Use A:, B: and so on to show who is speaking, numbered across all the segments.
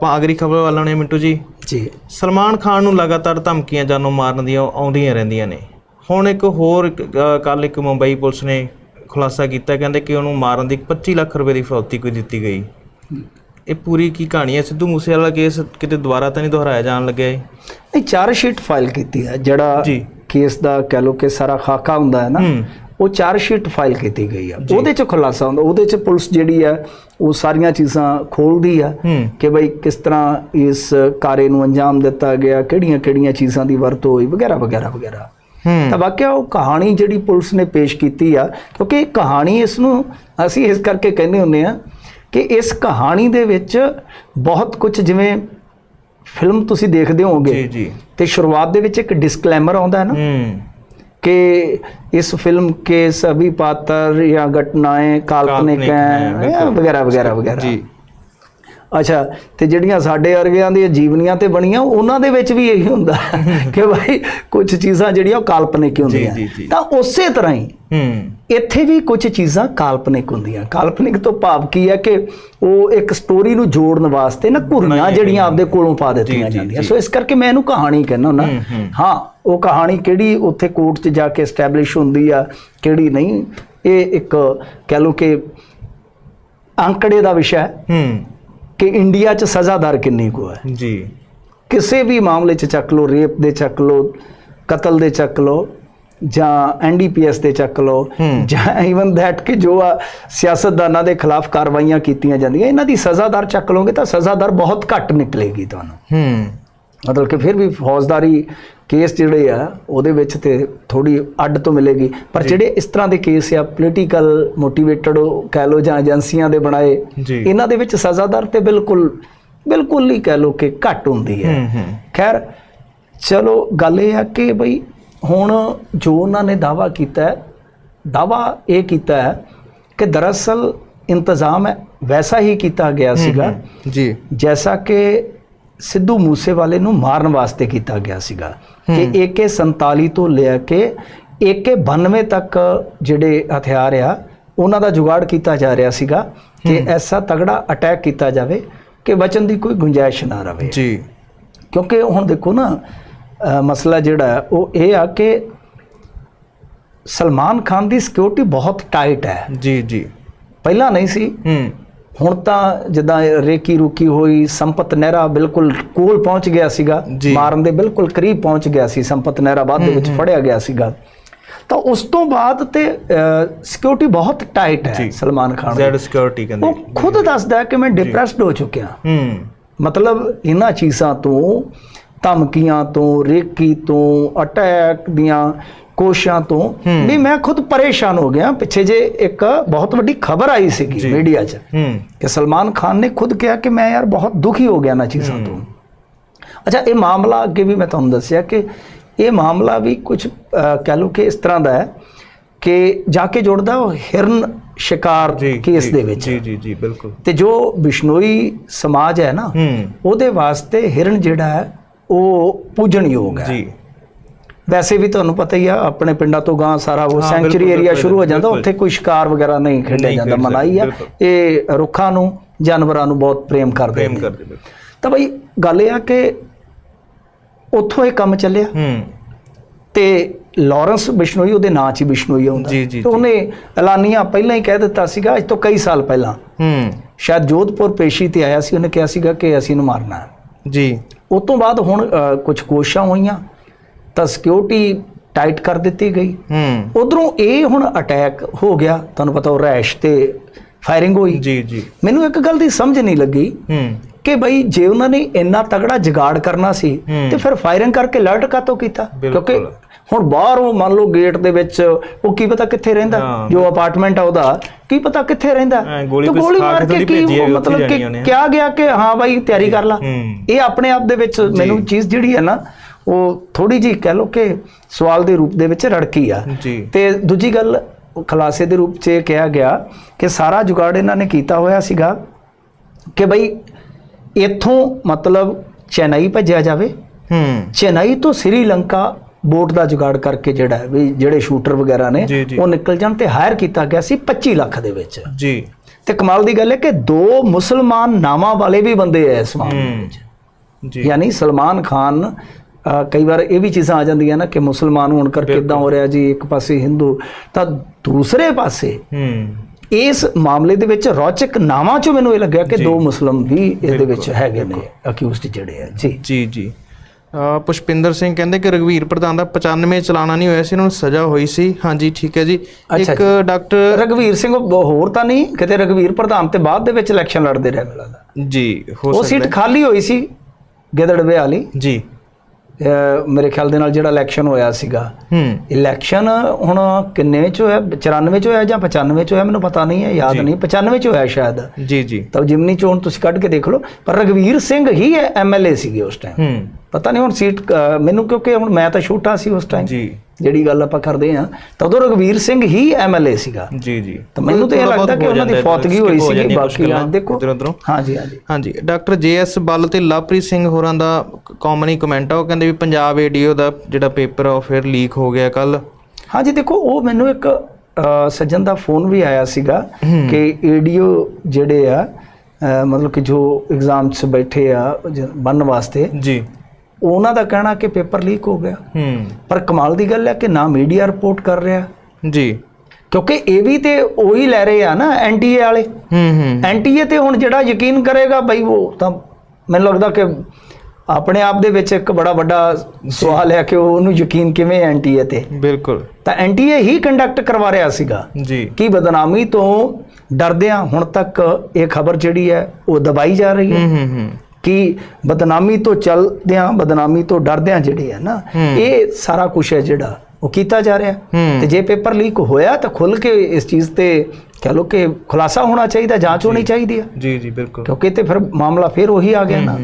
A: ਆਪਾਂ ਅਗਰੀ ਖਬਰ ਵਾਲਾਂ ਨੇ ਮਿੰਟੂ ਜੀ।
B: ਜੀ।
A: ਸਲਮਾਨ ਖਾਨ ਨੂੰ ਲਗਾਤਾਰ ਧਮਕੀਆਂ ਜਾਨੋਂ ਮਾਰਨ ਦੀਆਂ ਆਉਂਦੀਆਂ ਰਹਿੰਦੀਆਂ ਨੇ। ਹੁਣ ਇੱਕ ਹੋਰ ਕੱਲ ਇੱਕ ਮੁੰਬਈ ਪੁਲਿਸ ਨੇ ਖੁਲਾਸਾ ਕੀਤਾ ਕਹਿੰਦੇ ਕਿ ਉਹਨੂੰ ਮਾਰਨ ਦੀ 25 ਲੱਖ ਰੁਪਏ ਦੀ ਫਰੌਤੀ ਕੋਈ ਦਿੱਤੀ ਗਈ। ਇਹ ਪੂਰੀ ਕੀ ਕਹਾਣੀ ਹੈ? ਸਿੱਧੂ ਮੂਸੇ ਵਾਲਾ ਕੇਸ ਕਿਤੇ ਦੁਬਾਰਾ ਤਾਂ ਨਹੀਂ ਦੁਹਰਾਇਆ ਜਾਣ ਲੱਗਿਆ ਇਹ?
B: ਨਹੀਂ ਚਾਰ ਸ਼ੀਟ ਫਾਈਲ ਕੀਤੀ ਹੈ ਜਿਹੜਾ
A: ਜੀ।
B: ਕੇਸ ਦਾ ਕਹਿ ਲੋ ਕਿ ਸਾਰਾ ਖਾਕਾ ਹੁੰਦਾ ਹੈ ਨਾ। ਉਹ ਚਾਰ ਸ਼ੀਟ ਫਾਈਲ ਕੀਤੀ ਗਈ ਆ। ਉਹਦੇ ਚ ਖੁਲਾਸਾ ਹੁੰਦਾ ਉਹਦੇ ਚ ਪੁਲਿਸ ਜਿਹੜੀ ਹੈ ਉਹ ਸਾਰੀਆਂ ਚੀਜ਼ਾਂ ਖੋਲਦੀ ਆ ਕਿ ਬਈ ਕਿਸ ਤਰ੍ਹਾਂ ਇਸ ਕਾਰੇ ਨੂੰ ਅੰਜਾਮ ਦਿੱਤਾ ਗਿਆ ਕਿਹੜੀਆਂ-ਕਿਹੜੀਆਂ ਚੀਜ਼ਾਂ ਦੀ ਵਰਤੋਂ ਹੋਈ ਵਗੈਰਾ ਵਗੈਰਾ ਵਗੈਰਾ। ਤਾਂ ਵਾਕਿਆ ਉਹ ਕਹਾਣੀ ਜਿਹੜੀ ਪੁਲਿਸ ਨੇ ਪੇਸ਼ ਕੀਤੀ ਆ ਕਿਉਂਕਿ ਇਹ ਕਹਾਣੀ ਇਸ ਨੂੰ ਅਸੀਂ ਇਸ ਕਰਕੇ ਕਹਿੰਦੇ ਹੁੰਦੇ ਆ ਕਿ ਇਸ ਕਹਾਣੀ ਦੇ ਵਿੱਚ ਬਹੁਤ ਕੁਝ ਜਿਵੇਂ ਫਿਲਮ ਤੁਸੀਂ ਦੇਖਦੇ
A: ਜੀ
B: ਹੋਵੋਗੇ
A: ਜੀ
B: ਤੇ ਸ਼ੁਰੂਆਤ ਦੇ ਵਿੱਚ ਇੱਕ ਡਿਸਕਲੇਮਰ ਆਉਂਦਾ ਹੈ ਨਾ।
A: ਹੂੰ।
B: कि इस फिल्म के सभी पात्र या घटनाएं काल्पनिक
A: काल्पनिक हैं,
B: हैं
A: बिल्कुल।
B: वगैरह वगैरह वगैरह
A: ਜੀ
B: ਅੱਛਾ ਤੇ ਜਿਹੜੀਆਂ ਸਾਡੇ ਵਰਗਿਆਂ ਦੀਆਂ ਜੀਵਨੀਆਂ ਤੇ ਬਣੀਆਂ ਉਹਨਾਂ ਦੇ ਵਿੱਚ ਵੀ ਇਹੀ ਹੁੰਦਾ ਕਿ ਭਾਈ ਕੁਝ ਚੀਜ਼ਾਂ ਜਿਹੜੀਆਂ ਉਹ ਕਾਲਪਨਿਕ ਹੁੰਦੀਆਂ। ਤਾਂ ਉਸੇ ਤਰ੍ਹਾਂ ਹੀ
A: ਹੂੰ।
B: ਇੱਥੇ ਵੀ ਕੁਝ ਚੀਜ਼ਾਂ ਕਾਲਪਨਿਕ ਹੁੰਦੀਆਂ। ਕਾਲਪਨਿਕ ਤੋਂ ਭਾਵ ਕੀ ਹੈ ਕਿ ਉਹ ਇੱਕ ਸਟੋਰੀ ਨੂੰ ਜੋੜਨ ਵਾਸਤੇ ਨਾ ਘੁਰੀਆਂ ਜਿਹੜੀਆਂ ਆਪਦੇ ਕੋਲੋਂ ਪਾ ਦਿੱਤੀਆਂ ਜਾਂਦੀਆਂ। ਸੋ ਇਸ ਕਰਕੇ ਮੈਂ ਇਹਨੂੰ ਕਹਾਣੀ ਕਹਿੰਦਾ ਹੁੰਦਾ।
A: ਹੂੰ,
B: ਉਹ ਕਹਾਣੀ ਕਿਹੜੀ ਉੱਥੇ ਕੋਰਟ 'ਚ ਜਾ ਕੇ ਐਸਟੈਬਲਿਸ਼ ਹੁੰਦੀ ਆ ਕਿਹੜੀ ਨਹੀਂ ਇਹ ਇੱਕ ਕਹਿ ਲਓ ਕਿ ਅੰਕੜੇ ਦਾ ਵਿਸ਼ਾ ਹੈ।
A: ਹੂੰ।
B: ਕਿ ਇੰਡੀਆ 'ਚ ਸਜ਼ਾ ਦਰ ਕਿੰਨੀ ਕੁ ਹੈ?
A: ਜੀ।
B: ਕਿਸੇ ਵੀ ਮਾਮਲੇ 'ਚ ਚੱਕ ਲਓ ਰੇਪ ਦੇ ਚੱਕ ਲਓ ਕਤਲ ਦੇ ਚੱਕ ਲਓ ਜਾਂ ਐਨਡੀਪੀਐਸ ਦੇ ਚੱਕ
A: ਹੂੰ।
B: ਜਾਂ ਇਵਨ ਥੈਟ ਕਿ ਜੋ ਆ ਸਿਆਸਤਦਾਨਾਂ ਦੇ ਖਿਲਾਫ ਕਾਰਵਾਈਆਂ ਕੀਤੀਆਂ ਜਾਂਦੀਆਂ ਇਹਨਾਂ ਦੀ ਸਜ਼ਾ ਦਰ ਚੱਕ ਲਓਗੇ ਤਾਂ ਸਜ਼ਾ ਦਰ ਬਹੁਤ ਘੱਟ ਨਿਕਲੇਗੀ ਤੁਹਾਨੂੰ।
A: ਹੂੰ।
B: ਮਤਲਬ ਕਿ ਫਿਰ ਵੀ ਫੌਜਦਾਰੀ ਕੇਸ ਜਿਹੜੇ ਆ ਉਹਦੇ ਵਿੱਚ ਤੇ ਥੋੜੀ ਅੱਡ ਤੋਂ ਮਿਲੇਗੀ। ਪਰ ਜਿਹੜੇ ਇਸ ਤਰ੍ਹਾਂ ਦੇ ਕੇਸ ਆ ਪੋਲੀਟੀਕਲ ਮੋਟੀਵੇਟਡ ਕਹਿ ਲਓ ਜਾਂ ਏਜੰਸੀਆਂ ਦੇ ਬਣਾਏ। ਇਹਨਾਂ ਦੇ ਵਿੱਚ ਸਜ਼ਾ ਦਰ ਤੇ ਬਿਲਕੁਲ ਬਿਲਕੁਲ ਹੀ ਕਹਿ ਲਓ ਕਿ ਘੱਟ ਹੁੰਦੀ ਹੈ। ਖੈਰ ਚਲੋ ਗੱਲ ਇਹ ਆ ਕਿ ਬਈ ਹੁਣ ਜੋ ਉਹਨਾਂ ਨੇ ਦਾਵਾ ਕੀਤਾ ਹੈ ਦਾਵਾ ਇਹ ਕੀਤਾ ਹੈ ਕਿ ਦਰਅਸਲ ਇੰਤਜ਼ਾਮ ਹੈ ਵੈਸਾ ਹੀ ਕੀਤਾ ਗਿਆ ਸੀਗਾ।
A: ਜੀ।
B: ਜੈਸਾ ਕਿ ਸਿੱਧੂ ਮੂਸੇਵਾਲੇ ਨੂੰ ਮਾਰਨ ਵਾਸਤੇ ਕੀਤਾ ਗਿਆ ਸੀਗਾ ਕਿ AK47 ਤੋਂ ਲੈ ਕੇ AK92 ਤੱਕ ਜਿਹੜੇ ਹਥਿਆਰ ਆ ਉਹਨਾਂ ਦਾ ਜੁਗਾੜ ਕੀਤਾ ਜਾ ਰਿਹਾ ਸੀਗਾ ਕਿ ਐਸਾ ਤਗੜਾ ਅਟੈਕ ਕੀਤਾ ਜਾਵੇ ਕਿ ਬਚਨ ਦੀ ਕੋਈ ਗੁੰਜਾਇਸ਼ ਨਾ ਰਵੇ।
A: ਜੀ।
B: ਕਿਉਂਕਿ ਹੁਣ ਦੇਖੋ ਨਾ ਮਸਲਾ ਜਿਹੜਾ ਉਹ ਇਹ ਆ ਕਿ ਸਲਮਾਨ ਖਾਨ ਦੀ ਸਿਕਿਉਰਿਟੀ ਬਹੁਤ ਟਾਈਟ ਹੈ।
A: ਜੀ ਜੀ।
B: ਪਹਿਲਾਂ ਨਹੀਂ ਸੀ।
A: ਹੂੰ।
B: ਹੁਣ ਤਾਂ ਜਿੱਦਾਂ ਰੇਕੀ ਰੁਕੀ ਹੋਈ ਸੰਪਤ ਨਹਿਰਾ ਬਿਲਕੁਲ ਕੋਲ ਪਹੁੰਚ ਗਿਆ ਸੀਗਾ। ਮਾਰਨ ਦੇ ਬਿਲਕੁਲ ਕਰੀਬ ਪਹੁੰਚ ਗਿਆ ਸੀ ਸੰਪਤ ਨਹਿਰਾ ਬਾਅਦ ਦੇ ਵਿੱਚ ਫੜਿਆ ਗਿਆ ਸੀਗਾ। ਤਾਂ ਉਸ ਤੋਂ ਬਾਅਦ ਤੇ ਸਿਕਿਉਰਿਟੀ ਬਹੁਤ ਟਾਈਟ ਹੈ। ਸਲਮਾਨ ਖਾਨ ਦੀ।
A: ਜ਼ੈਡ ਸਿਕਿਉਰਿਟੀ ਕਹਿੰਦੇ।
B: ਉਹ ਖੁਦ ਦੱਸਦਾ ਕਿ ਮੈਂ ਡਿਪਰੈਸਡ ਹੋ ਚੁੱਕਿਆ।
A: ਹੂੰ।
B: ਮਤਲਬ ਇਹਨਾਂ ਚੀਜ਼ਾਂ ਤੋਂ ਧਮਕੀਆਂ ਤੋਂ ਰੇਕੀ ਤੋਂ ਅਟੈਕ ਦੀਆਂ ਕੋਸ਼ਾਂ ਤੋਂ ਵੀ ਮੈਂ ਖੁਦ ਪਰੇਸ਼ਾਨ ਹੋ ਗਿਆ। ਪਿੱਛੇ ਜੇ ਇੱਕ ਬਹੁਤ ਵੱਡੀ ਖਬਰ ਆਈ ਸੀਗੀ। ਮੀਡੀਆ 'ਚ ਕਿ ਸਲਮਾਨ ਖਾਨ ਨੇ ਖੁਦ ਕਿਹਾ ਕਿ ਮੈਂ ਯਾਰ ਬਹੁਤ ਦੁਖੀ ਹੋ ਗਿਆ ਨਾ ਚੀਜ਼ਾਂ ਤੋਂ। ਅੱਛਾ ਇਹ ਮਾਮਲਾ ਅੱਗੇ ਵੀ ਮੈਂ ਤੁਹਾਨੂੰ ਦੱਸਿਆ ਕਿ ਇਹ ਮਾਮਲਾ ਵੀ ਕੁਝ ਕਹਿ ਲਓ ਕਿ ਇਸ ਤਰ੍ਹਾਂ ਦਾ ਹੈ ਕਿ ਜਾ ਕੇ ਜੁੜਦਾ ਉਹ ਹਿਰਨ ਸ਼ਿਕਾਰ ਕੇਸ ਦੇ ਵਿੱਚ।
A: ਜੀ ਜੀ ਜੀ ਬਿਲਕੁਲ।
B: ਤੇ ਜੋ ਬਿਸ਼ਨੋਈ ਸਮਾਜ ਹੈ ਨਾ ਉਹਦੇ ਵਾਸਤੇ ਹਿਰਨ ਜਿਹੜਾ ਹੈ ਉਹ ਪੂਜਣਯੋਗ ਹੈ।
A: ਜੀ।
B: ਵੈਸੇ ਵੀ ਤੁਹਾਨੂੰ ਪਤਾ ਹੀ ਆ ਆਪਣੇ ਪਿੰਡਾਂ ਤੋਂ ਗਾਂ ਸਾਰਾ ਉਹ ਸੈਂਚੁਰੀ ਏਰੀਆ ਸ਼ੁਰੂ ਹੋ ਜਾਂਦਾ। ਉੱਥੇ ਕੋਈ ਸ਼ਿਕਾਰ ਵਗੈਰਾ ਨਹੀਂ ਖੇਡਿਆ ਜਾਂਦਾ ਮਨਾਈ ਆ। ਇਹ ਰੁੱਖਾਂ ਨੂੰ ਜਾਨਵਰਾਂ ਨੂੰ ਬਹੁਤ ਪ੍ਰੇਮ ਕਰਦੇ
A: ਪ੍ਰੇਮ ਕਰਦੇ
B: ਤਾਂ ਬਈ ਗੱਲ ਇਹ ਆ ਕਿ ਉੱਥੋਂ ਇਹ ਕੰਮ ਚੱਲਿਆ।
A: ਹੂੰ।
B: ਤੇ ਲਾਰੈਂਸ ਬਿਸ਼ਨੋਈ ਉਹਦੇ ਨਾਂ 'ਚ ਹੀ ਬਿਸ਼ਨੋਈ ਆਉਂਦਾ। ਤੇ ਉਹਨੇ ਐਲਾਨੀਆਂ ਪਹਿਲਾਂ ਹੀ ਕਹਿ ਦਿੱਤਾ ਸੀਗਾ ਅੱਜ ਤੋਂ ਕਈ ਸਾਲ ਪਹਿਲਾਂ।
A: ਹੂੰ।
B: ਸ਼ਾਇਦ ਜੋਧਪੁਰ ਪੇਸ਼ੀ ਤੇ ਆਇਆ ਸੀ ਉਹਨੇ ਕਿਹਾ ਸੀਗਾ ਕਿ ਅਸੀਂ ਇਹਨੂੰ ਮਾਰਨਾ
A: ਜੀ।
B: ਉਸ ਤੋਂ ਬਾਅਦ ਹੁਣ ਕੁਝ ਕੋਸ਼ਿਸ਼ਾਂ ਹੋਈਆਂ ਤਾਂ ਸਿਕਿਉਰਿਟੀ ਟਾਈਟ ਕਰ ਦਿੱਤੀ ਗਈ।
A: ਹੂੰ।
B: ਉਧਰੋਂ ਇਹ ਹੁਣ ਅਟੈਕ ਹੋ ਗਿਆ ਤੁਹਾਨੂੰ ਪਤਾ ਉਹ ਰੈਸ਼ ਤੇ ਫਾਇਰਿੰਗ ਹੋਈ।
A: ਜੀ ਜੀ।
B: ਮੈਨੂੰ ਇੱਕ ਗੱਲ ਦੀ ਸਮਝ ਨਹੀਂ ਲੱਗੀ
A: ਹੂੰ।
B: ਕਿ ਬਈ ਜੇ ਉਹਨਾਂ ਨੇ ਇੰਨਾ ਤਗੜਾ ਜਗਾੜ ਕਰਨਾ ਸੀ। ਤੇ ਫਿਰ ਫਾਇਰਿੰਗ ਕਰਕੇ ਅਲਰਟ ਕਾਤੋਂ? ਕੀਤਾ। ਕਿਉਂਕਿ ਹੁਣ ਬਾਹਰੋਂ ਮੰਨ ਲਓ ਗੇਟ ਦੇ ਵਿੱਚ ਉਹ ਕੀ ਪਤਾ ਕਿੱਥੇ ਰਹਿੰਦਾ। ਜੋ ਅਪਾਰਟਮੈਂਟ ਆ ਉਹਦਾ ਕੀ ਪਤਾ ਕਿੱਥੇ ਰਹਿੰਦਾ?
A: ਗੋਲੀ
B: ਤੇ
A: ਸਿਖਾ
B: ਮਾਰ
A: ਕੇ
B: ਕੇ ਮਤਲਬ ਕਿ। ਕਿਹਾ ਗਿਆ ਕਿ ਹਾਂ ਬਾਈ ਤਿਆਰੀ ਕਰ ਲਾ। ਇਹ ਆਪਣੇ ਆਪ ਦੇ ਵਿੱਚ ਮੈਨੂੰ ਚੀਜ਼ ਜਿਹੜੀ ਹੈ ਨਾ ਉਹ ਥੋੜੀ ਜੀ ਕਹਿ ਲਓ ਕਿ ਸਵਾਲ ਦੇ ਰੂਪ ਦੇ ਵਿੱਚ ਰੜਕੀ ਆ। ਤੇ ਦੂਜੀ ਗੱਲ ਖਲਾਸੇ ਦੇ ਰੂਪ 'ਚ ਇਹ ਕਿਹਾ ਗਿਆ ਕਿ ਸਾਰਾ ਜੁਗਾੜ ਇਹਨਾਂ ਨੇ ਕੀਤਾ ਹੋਇਆ ਸੀਗਾ ਕਿ ਬਈ ਇੱਥੋਂ ਮਤਲਬ ਚੇਨਈ ਭੇਜਿਆ ਜਾਵੇ।
A: ਹੂੰ।
B: ਚੇਨਈ ਤੋਂ ਸ੍ਰੀਲੰਕਾ ਬੋਟ ਦਾ ਜੁਗਾੜ ਕਰਕੇ ਜਿਹੜਾ ਵੀ ਜਿਹੜੇ ਸ਼ੂਟਰ ਵਗੈਰਾ ਨੇ। ਉਹ ਨਿਕਲ ਜਾਣ ਤੇ ਹਾਇਰ ਕੀਤਾ ਗਿਆ ਸੀ 25 ਲੱਖ ਦੇ ਵਿੱਚ।
A: ਜੀ।
B: ਤੇ ਕਮਾਲ ਦੀ ਗੱਲ ਹੈ ਕਿ ਦੋ ਮੁਸਲਮਾਨ ਨਾਮਾਂ ਵਾਲੇ ਵੀ ਬੰਦੇ ਐ ਇਸ ਮਾਮਲੇ ਵਿੱਚ।
A: ਜੀ।
B: ਯਾਨੀ ਸਲਮਾਨ ਖਾਨ ਕਈ ਵਾਰ ਇਹ ਵੀ ਚੀਜ਼ਾਂ ਆ ਜਾਂਦੀਆਂ ਨਾ ਕਿ ਮੁਸਲਮਾਨ ਹੋਣ ਕਰਕੇ ਕਿਦਾਂ ਹੋ ਰਿਹਾ ਜੀ ਇੱਕ ਪਾਸੇ ਹਿੰਦੂ ਤਾਂ ਦੂਸਰੇ ਪਾਸੇ
A: ਹੂੰ।
B: ਇਸ ਮਾਮਲੇ ਦੇ ਵਿੱਚ ਰੌਚਕ ਨਾਵਾਂ ਚੋਂ ਮੈਨੂੰ ਇਹ ਲੱਗਿਆ ਕਿ ਦੋ ਮੁਸਲਮ ਵੀ ਇਹਦੇ ਵਿੱਚ ਹੈਗੇ ਨੇ ਅਕਿਊਜ਼ਡ ਜਿਹੜੇ ਆ। ਜੀ।
A: ਜੀ ਜੀ। ਪੁਸ਼ਪਿੰਦਰ ਸਿੰਘ ਕਹਿੰਦੇ ਕਿ ਰਗਵੀਰ ਪ੍ਰਧਾਨ ਦਾ 95 ਚਲਾਣਾ ਨਹੀਂ ਹੋਇਆ ਸੀ ਉਹਨਾਂ ਨੂੰ ਸਜ਼ਾ ਹੋਈ ਸੀ। ਹਾਂਜੀ ਠੀਕ ਹੈ ਜੀ। ਇੱਕ ਡਾਕਟਰ
B: ਰਗਵੀਰ ਸਿੰਘ ਉਹ ਹੋਰ ਤਾਂ ਨਹੀਂ? ਕਿਤੇ ਰਗਵੀਰ ਪ੍ਰਧਾਨ ਤੇ ਬਾਅਦ ਦੇ ਵਿੱਚ ਇਲੈਕਸ਼ਨ ਲੜਦੇ ਰਹੇ ਮਿਲਦਾ
A: ਜੀ ਹੋ
B: ਉਹ
A: ਸਕਦਾ
B: ਸੀਟ ਖਾਲੀ ਹੋਈ ਸੀ ਗਿੱਦੜਵੇ ਵਾਲੀ
A: ਜੀ।
B: ਮੇਰੇ ਖਿਆਲ ਦੇ ਨਾਲ ਜਿਹੜਾ ਇਲੈਕਸ਼ਨ ਹੋਇਆ ਸੀਗਾ।
A: ਹੂੰ।
B: ਇਲੈਕਸ਼ਨ ਹੁਣ ਕਿੰਨੇ ਚ ਹੋਇਆ? 94 ਚ ਹੋਇਆ ਜਾਂ 95 ਚ ਹੋਇਆ? ਮੈਨੂੰ ਪਤਾ ਨਹੀਂ ਹੈ ਯਾਦ ਨਹੀਂ। 95 ਚ ਹੋਇਆ ਸ਼ਾਇਦ।
A: ਜੀ ਜੀ।
B: ਤਾਂ ਜਿਮਨੀ ਚੋਣ ਤੁਸੀਂ ਕੱਢ ਕੇ ਦੇਖ ਲਓ। ਪਰ ਰਗਵੀਰ ਸਿੰਘ ਹੀ ਐਮਐਲਏ ਸੀਗੇ ਉਸ ਟਾਈਮ ਪਤਾ ਨਹੀਂ ਹੁਣ ਸੀਟ ਮੈਨੂੰ ਕਿਉਂਕਿ ਹੁਣ ਮੈਂ ਤਾਂ ਛੋਟਾ ਸੀ ਉਸ ਟਾਈਮ
A: ਜੀ।
B: ਜਿਹੜੀ ਗੱਲ ਆਪਾਂ ਕਰਦੇ ਆ ਤਾਂ ਉਦੋਂ ਰਗਵੀਰ ਸਿੰਘ ਹੀ ਐਮਐਲਏ ਸੀਗਾ।
A: ਜੀ ਜੀ।
B: ਤਾਂ ਮੈਨੂੰ ਤਾਂ ਇਹ ਲੱਗਦਾ ਕਿ ਉਹਨਾਂ ਦੀ ਫੌਤਗੀ ਹੋਈ
A: ਕੁਛ
B: ਬਾਕੀ ਆ ਦੇਖੋ।
A: ਇੱਧਰੋਂ ਉੱਧਰੋਂ।
B: ਹਾਂਜੀ ਹਾਂਜੀ।
A: ਹਾਂਜੀ ਡਾਕਟਰ ਜੇਐਸ ਬੱਲ ਤੇ ਲਵਪ੍ਰੀਤ ਸਿੰਘ ਹੋਰਾਂ ਦਾ ਕਾਮਨ ਹੀ ਕਮੈਂਟ ਆ ਉਹ ਕਹਿੰਦੇ ਵੀ ਪੰਜਾਬ ਏਡੀਓ ਦਾ ਜਿਹੜਾ ਪੇਪਰ ਆ ਉਹ ਫਿਰ ਲੀਕ ਹੋ ਗਿਆ ਕੱਲ
B: ਹਾਂਜੀ ਦੇਖੋ ਉਹ ਮੈਨੂੰ ਇੱਕ ਸੱਜਣ ਦਾ ਫੋਨ ਵੀ ਆਇਆ ਸੀਗਾ ਕਿ ਏਡੀਓ ਜਿਹੜੇ ਆ ਮਤਲਬ ਕਿ ਜੋ ਐਗਜ਼ਾਮ 'ਚ ਬੈਠੇ ਆ ਬਣਨ ਵਾਸਤੇ
A: ਜੀ।
B: ਉਹਨਾਂ ਦਾ ਕਹਿਣਾ ਕਿ ਪੇਪਰ ਲੀਕ ਹੋ ਗਿਆ।
A: ਹੂੰ।
B: ਪਰ ਕਮਾਲ ਦੀ ਗੱਲ ਹੈ ਕਿ ਨਾ ਮੀਡੀਆ ਰਿਪੋਰਟ ਕਰ ਰਿਹਾ।
A: ਜੀ।
B: ਕਿਉਂਕਿ ਇਹ ਵੀ ਤੇ ਉਹੀ ਲੈ ਰਹੇ ਆ ਨਾ ਐਨਟੀਏ ਵਾਲੇ।
A: ਹੂੰ ਹੂੰ।
B: ਐਨਟੀਏ ਤੇ ਹੁਣ ਜਿਹੜਾ ਯਕੀਨ ਕਰੇਗਾ ਬਈ ਉਹ ਤਾਂ ਮੈਨੂੰ ਲੱਗਦਾ ਕਿ ਆਪਣੇ ਆਪ ਦੇ ਵਿੱਚ ਇੱਕ ਬੜਾ ਵੱਡਾ ਸਵਾਲ ਹੈ ਕਿ ਉਹ ਉਹਨੂੰ ਯਕੀਨ ਕਿਵੇਂ ਐਨਟੀਏ ਤੇ?
A: ਬਿਲਕੁਲ।
B: ਤਾਂ ਐਨਟੀਏ ਹੀ ਕੰਡਕਟ ਕਰਵਾ ਰਿਹਾ ਸੀਗਾ।
A: ਜੀ।
B: ਕਿ ਬਦਨਾਮੀ ਤੋਂ ਡਰਦਿਆਂ ਹੁਣ ਤੱਕ ਇਹ ਖਬਰ ਜਿਹੜੀ ਹੈ ਉਹ ਦਬਾਈ ਜਾ ਰਹੀ ਹੈ?
A: ਹੂੰ ਹੂੰ ਹੂੰ।
B: ਕਿ ਬਦਨਾਮੀ ਤੋਂ ਚੱਲਦਿਆਂ ਬਦਨਾਮੀ ਤੋਂ ਡਰਦਿਆਂ ਜਿਹੜੀ ਹੈ ਨਾ ਇਹ ਸਾਰਾ ਕੁਝ ਹੈ ਜਿਹੜਾ ਉਹ ਕੀਤਾ ਜਾ ਰਿਹਾ। ਤੇ ਜੇ ਪੇਪਰ ਲੀਕ ਹੋਇਆ ਤਾਂ ਖੁੱਲ ਕੇ ਇਸ ਚੀਜ਼ ਤੇ ਕਹ ਲੋ ਕਿ ਖੁਲਾਸਾ ਹੋਣਾ ਚਾਹੀਦਾ ਜਾਂਚ ਹੋਣੀ ਚਾਹੀਦੀ ਹੈ
A: ਜੀ ਜੀ ਬਿਲਕੁਲ।
B: ਕਿਉਂਕਿ ਤੇ ਫਿਰ ਮਾਮਲਾ ਫਿਰ ਉਹੀ ਆ ਗਿਆ ਨਾ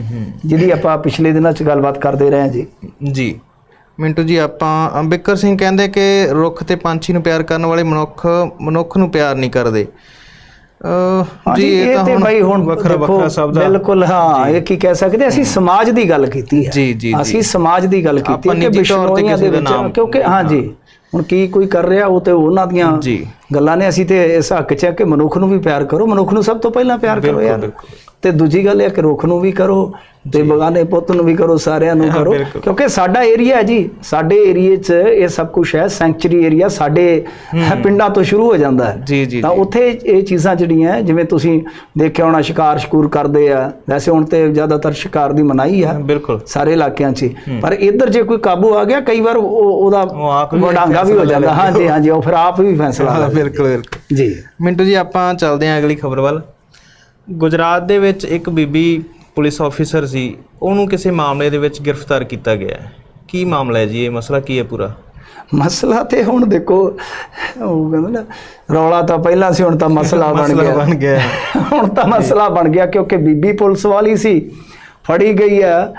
B: ਜਿਹਦੀ ਆਪਾਂ ਪਿਛਲੇ ਦਿਨਾਂ 'ਚ ਗੱਲਬਾਤ ਕਰਦੇ ਰਹੇ ਹਾਂ ਜੀ।
A: ਜੀ। ਮਿੰਟੂ ਜੀ ਆਪਾਂ ਅੰਬੇਕਰ ਸਿੰਘ ਕਹਿੰਦੇ ਕਿ ਰੁੱਖ ਤੇ ਪੰਛੀ ਨੂੰ ਪਿਆਰ ਕਰਨ ਵਾਲੇ ਮਨੁੱਖ ਮਨੁੱਖ ਨੂੰ ਪਿਆਰ ਨਹੀਂ ਕਰਦੇ। ਜੀ ਇਹ ਤਾਂ
B: ਬਈ ਹੁਣ
A: ਵੱਖਰਾ ਵੱਖਰਾ ਸਭ ਦਾ।
B: ਬਿਲਕੁਲ ਹਾਂ ਇਹ ਕੀ ਕਹਿ ਸਕਦੇ ਅਸੀਂ ਸਮਾਜ ਦੀ ਗੱਲ ਕੀਤੀ ਹੈ।
A: ਜੀ, ਜੀ,
B: ਅਸੀਂ ਸਮਾਜ ਦੀ ਗੱਲ ਕੀਤੀ ਹੈ ਕਿ ਬਿਸ਼ਨੋਈਆਂ ਦੇ
A: ਕਿਸੇ ਦਾ
B: ਵਿੱਚ
A: ਨਾਮ-
B: ਕਿਉਂਕਿ ਹਾਂਜੀ। ਹੁਣ ਕੀ ਕੋਈ ਕਰ ਰਿਹਾ ਉਹ ਤੇ ਉਹਨਾਂ ਦੀਆਂ
A: ਜੀ।
B: ਗੱਲਾਂ ਨੇ ਅਸੀਂ ਤੇ ਇਸ ਹੱਕ 'ਚ ਹੈ ਕਿ ਮਨੁੱਖ ਨੂੰ ਵੀ ਪਿਆਰ ਕਰੋ ਮਨੁੱਖ ਨੂੰ ਸਭ ਤੋਂ ਪਹਿਲਾਂ ਪਿਆਰ ਕਰੋ ਯਾਰ। ਤੇ ਦੂਜੀ ਗੱਲ ਇਹ ਕਿ ਰੁੱਖ ਨੂੰ ਵੀ ਕਰੋ ਤੇ ਬਗਾਨੇ ਪੁੱਤ ਨੂੰ ਵੀ ਕਰੋ ਸਾਰਿਆਂ ਨੂੰ ਕਰੋ। ਕਿਉਂਕਿ ਸਾਡਾ ਏਰੀਆ ਹੈ ਜੀ ਸਾਡੇ ਏਰੀਏ 'ਚ ਇਹ ਸਭ ਕੁਝ ਹੈ ਸੈਂਚੁਰੀ ਏਰੀਆ ਸਾਡੇ ਪਿੰਡਾਂ ਤੋਂ ਸ਼ੁਰੂ ਹੋ ਜਾਂਦਾ ਹੈ। ਤਾਂ ਉੱਥੇ ਇਹ ਚੀਜ਼ਾਂ ਜਿਹੜੀਆਂ ਜਿਵੇਂ ਤੁਸੀਂ ਦੇਖਿਆ ਹੋਣਾ ਸ਼ਿਕਾਰ ਸ਼ਕੂਰ ਕਰਦੇ ਆ ਵੈਸੇ ਹੁਣ ਤੇ ਜ਼ਿਆਦਾਤਰ ਸ਼ਿਕਾਰ ਦੀ ਮਨਾਹੀ ਆ ਸਾਰੇ ਇਲਾਕਿਆਂ 'ਚ। ਪਰ ਇੱਧਰ ਜੇ ਕੋਈ ਕਾਬੂ ਆ ਗਿਆ ਕਈ ਵਾਰ ਉਹ ਉਹਦਾ ਵਡਾਂਗਾ ਵੀ ਹੋ ਜਾਂਦਾ। ਹਾਂਜੀ ਹਾਂਜੀ ਉਹ ਫਿਰ ਆਪ ਵੀ ਫੈਸਲਾ ਲੈ।
A: ਬਿਲਕੁਲ ਬਿਲਕੁਲ।
B: ਜੀ।
A: ਮਿੰਟੂ ਜੀ ਆਪਾਂ ਚੱਲਦੇ ਹਾਂ ਅਗਲੀ ਖਬਰ ਵੱਲ। ਗੁਜਰਾਤ ਦੇ ਵਿੱਚ ਇੱਕ ਬੀਬੀ ਪੁਲਿਸ ਆਫੀਸਰ ਸੀ। ਉਹਨੂੰ ਕਿਸੇ ਮਾਮਲੇ ਦੇ ਵਿੱਚ ਗ੍ਰਿਫਤਾਰ ਕੀਤਾ ਗਿਆ। ਕੀ ਮਾਮਲਾ ਹੈ ਜੀ? ਇਹ ਮਸਲਾ ਕੀ ਹੈ ਪੂਰਾ?
B: ਮਸਲਾ ਤੇ ਹੁਣ ਦੇਖੋ ਉਹ ਕਹਿੰਦੇ ਨਾ ਰੌਲਾ ਤਾਂ ਪਹਿਲਾਂ ਸੀ ਹੁਣ ਤਾਂ ਮਸਲਾ ਬਣ ਗਿਆ।
A: ਬਣ ਗਿਆ।
B: ਹੁਣ ਤਾਂ ਮਸਲਾ ਬਣ ਗਿਆ ਕਿਉਂਕਿ ਬੀਬੀ ਪੁਲਿਸ ਵਾਲੀ ਸੀ ਫੜੀ ਗਈ ਆ